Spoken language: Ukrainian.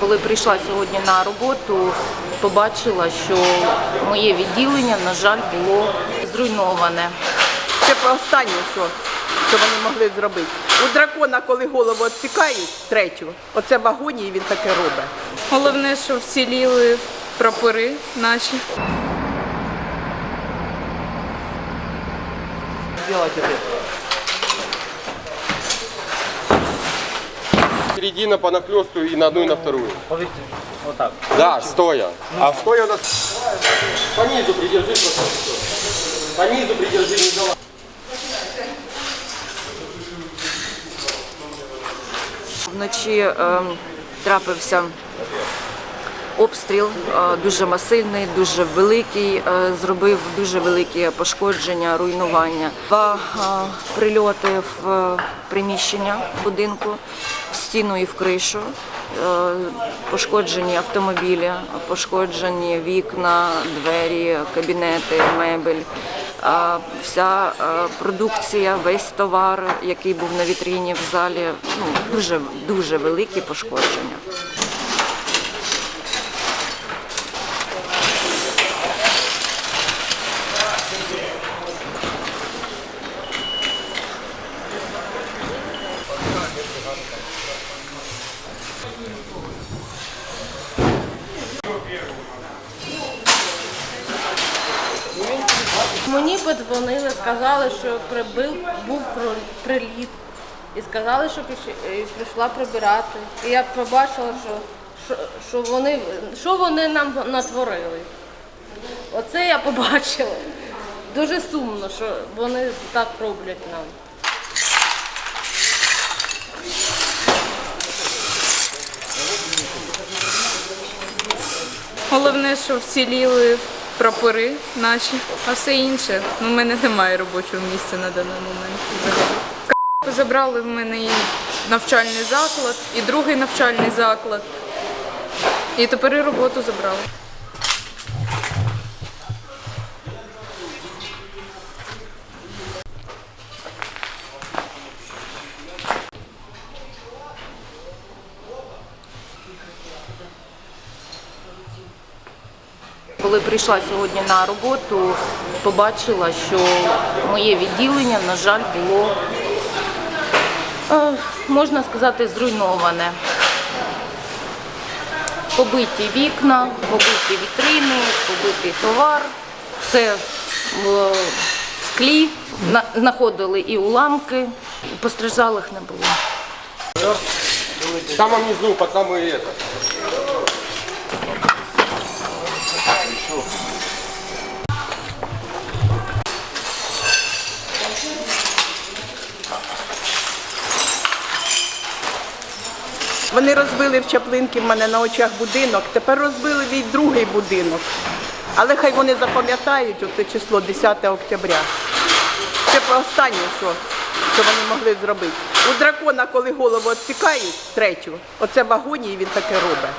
Коли прийшла сьогодні на роботу, побачила, що моє відділення, на жаль, було зруйноване. Це останнє, що, що вони могли зробити. У дракона, коли голову відсікають, третю, оце в агонії він таке робить. Головне, що вціліли прапори наші. Середина по нахлесту и на одну, и на вторую. Вот так. Да, стоя. А стоя у нас... По низу придержи всё. По низу придержи, не давай. Вночі е, трапився обстріл, е, дуже масивний, дуже великий, е, зробив дуже великі пошкодження, руйнування. Два е, прильоти в приміщення будинку, в стіну і в кришу. Пошкоджені автомобілі, пошкоджені вікна, двері, кабінети, мебель. Вся продукція, весь товар, який був на вітріні в залі, ну дуже дуже великі пошкодження. Мені подзвонили, сказали, що прибив, був приліт. І сказали, що е, прийшла прибирати. І я побачила, що, що, що, вони, що вони нам натворили. Оце я побачила. Дуже сумно, що вони так роблять нам. Головне, що вціліли прапори наші, а все інше. Ну, в мене немає робочого місця на даний момент. Забрали в мене і навчальний заклад, і другий навчальний заклад. І тепер і роботу забрали. Коли прийшла сьогодні на роботу, побачила, що моє відділення, на жаль, було, е, можна сказати, зруйноване. Побиті вікна, побиті вітрини, побитий товар, все в склі, знаходили і уламки, постраждалих не було. В самом низу, под самый это. Вони розбили в Чаплинки в мене на очах будинок, тепер розбили мій другий будинок. Але хай вони запам'ятають оце число 10 октября. Це останнє, що, що вони могли зробити. У дракона, коли голову відсікають, третю, оце в агонії він таке робить.